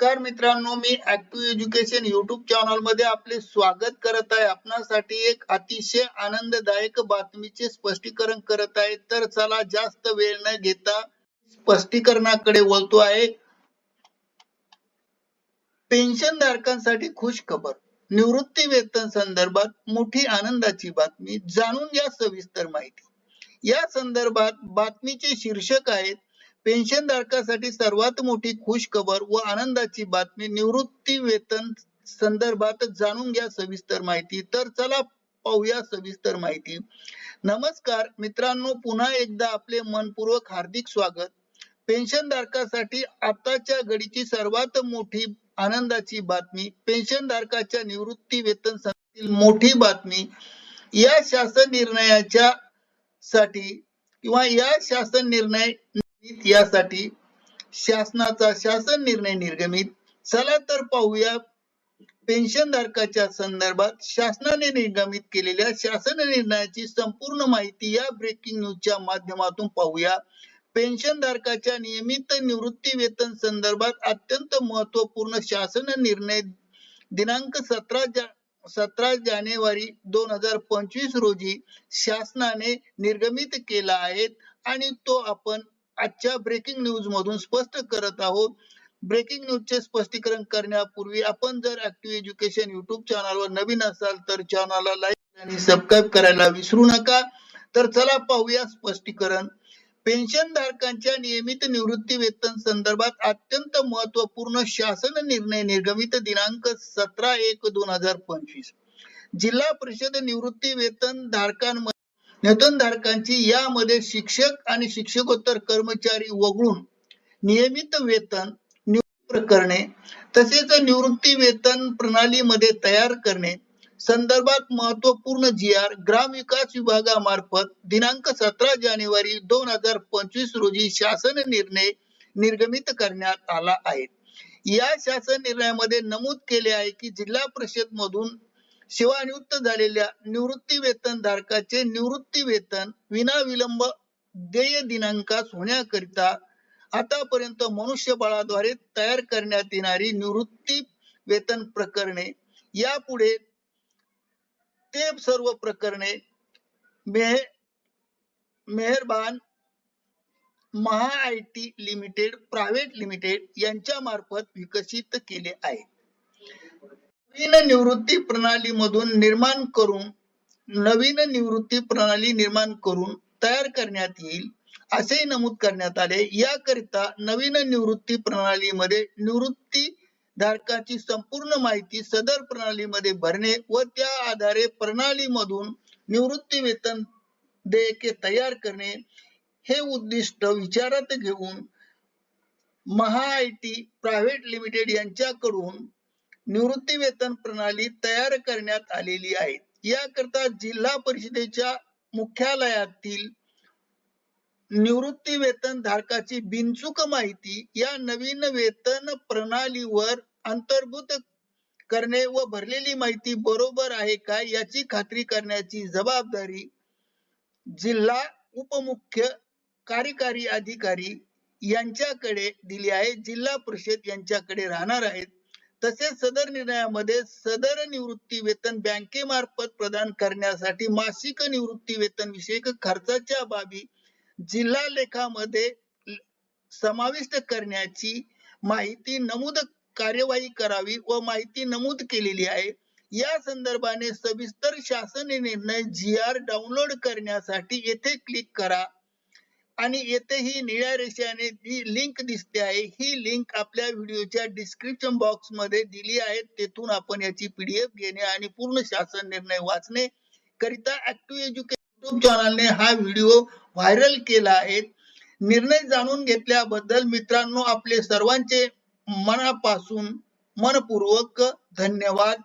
नमस्कार मित्रांनो मी ऍक्टिव्ह एज्युकेशन युट्यूब चॅनलमध्ये आपले स्वागत करत आहे. आपणासाठी एक अतिशय आनंददायक बातमीचे स्पष्टीकरण करत आहे. तर चला जास्त वेळ न घेता स्पष्टीकरणाकडे वळतो आहे. पेन्शन धारकांसाठी खुश खबर निवृत्ती वेतन संदर्भात मोठी आनंदाची बातमी जाणून घ्या सविस्तर माहिती. या संदर्भात बातमीचे शीर्षक आहेत पेन्शन धारकासाठी सर्वात मोठी खुश खबर व आनंदाची बातमी निवृत्ती वेतन संदर्भात जाणून घ्या सविस्तर माहिती. तर चला पाहूया सविस्तर माहिती. नमस्कार मित्रांनो पुन्हा एकदा आपले मनपूर्वक हार्दिक स्वागत. पेन्शन धारकासाठी आताच्या घडीची सर्वात मोठी आनंदाची बातमी पेन्शन धारकाच्या निवृत्ती वेतन मोठी बातमी या शासन निर्णयाच्या साठी किंवा या शासन निर्णय यासाठी शासनाचा शासन निर्णय निर्गमित. चला तर पाहूया. पेन्शन धारकाच्या संदर्भात शासनाने निर्गमित केलेल्या शासन निर्णयाची संपूर्ण माहिती या ब्रेकिंग न्यूजच्या माध्यमातून पाहूया. पेन्शन धारकाच्या नियमित निवृत्ती वेतन संदर्भात अत्यंत महत्त्वपूर्ण शासन निर्णय दिनांक सतरा जा सतरा जानेवारी दोन हजार पंचवीस रोजी शासनाने निर्गमित केला आहे आणि तो आपण आजच्या ब्रेकिंग न्यूज मधून स्पष्ट करत आहोत. ब्रेकिंग न्यूजचे स्पष्टीकरण करण्यापूर्वी आपण जर ऍक्टिव्ह एज्युकेशन युट्यूब चॅनलवर नवीन असाल तर चॅनलला लाईक आणि सबस्क्राईब करायला विसरू नका. तर चला पाहूया स्पष्टीकरण. पेन्शन धारकांच्या नियमित निवृत्ती वेतन संदर्भात अत्यंत महत्त्वपूर्ण शासन निर्णय निर्गमित दिनांक सतरा एक दोन हजार पंचवीस. जिल्हा परिषद निवृत्ती वेतन धारकांमध्ये वेतनधारकांची यामध्ये शिक्षक आणि शिक्षकोत्तर कर्मचारी वगळून नियमित वेतन करणे तसेच निवृत्ती वेतन प्रणालीमध्ये तयार करणे संदर्भात महत्त्वपूर्ण जी आर ग्राम विकास विभागामार्फत दिनांक सतरा जानेवारी दोन हजार पंचवीस रोजी शासन निर्णय निर्गमित करण्यात आला आहे. या शासन निर्णयामध्ये नमूद केले आहे की जिल्हा परिषद मधून सेवानिवृत्त झालेल्या निवृत्ती वेतन धारकाचे निवृत्ती वेतन विना विलंब देय दिनांकास होण्याकरिता आतापर्यंत मनुष्यबळाद्वारे तयार करण्यात येणारी निवृत्ती वेतन प्रकरणे यापुढे ते सर्व प्रकरणे मेह Meherban Maha I T limited private limited यांच्या मार्फत विकसित केले आहे नवीन निवृत्ती प्रणाली मधून निर्माण करून नवीन निवृत्ती प्रणाली निर्माण करून तयार करण्यात येईल असे नमूद करण्यात आले. याकरिता नवीन निवृत्ती प्रणालीमध्ये निवृत्ती धारकाची संपूर्ण माहिती सदर प्रणालीमध्ये भरणे व त्या आधारे प्रणालीमधून निवृत्ती वेतन देयके तयार करणे हे उद्दिष्ट विचारात घेऊन Maha I T private limited यांच्याकडून निवृत्ती वेतन प्रणाली तयार करण्यात आलेली आहे. याकरता जिल्हा परिषदेच्या मुख्यालयातील निवृत्ती वेतन धारकाची बिनचूक माहिती या नवीन वेतन प्रणालीवर अंतर्भूत करणे व भरलेली माहिती बरोबर आहे का याची खात्री करण्याची जबाबदारी जिल्हा उपमुख्य कार्यकारी अधिकारी यांच्याकडे दिली आहे. जिल्हा परिषद यांच्याकडे राहणार आहेत. तसेच सदर निर्णयामध्ये सदर निवृत्ती वेतन बँकेमार्फत प्रदान करण्यासाठी मासिक निवृत्ती वेतन विषयक खर्चाच्या बाबी जिल्हा लेखामध्ये समाविष्ट करण्याची माहिती नमूद कार्यवाही करावी व माहिती नमूद केलेली आहे. या संदर्भाने सविस्तर शासन निर्णय जी आर डाउनलोड करण्यासाठी येथे क्लिक करा. आणि येथेही निळ्या रेषाने जी लिंक दिसते आहे ही लिंक आपल्या व्हिडिओच्या डिस्क्रिप्शन बॉक्समध्ये दिली आहे. तेथून आपण याची पीडीएफ घेणे आणि पूर्ण शासन निर्णय वाचणे करिता ऍक्टिव्ह एज्युकेशन युट्यूब चॅनलने हा व्हिडिओ व्हायरल केला आहे. निर्णय जाणून घेतल्याबद्दल मित्रांनो आपले सर्वांचे मनापासून मनपूर्वक धन्यवाद.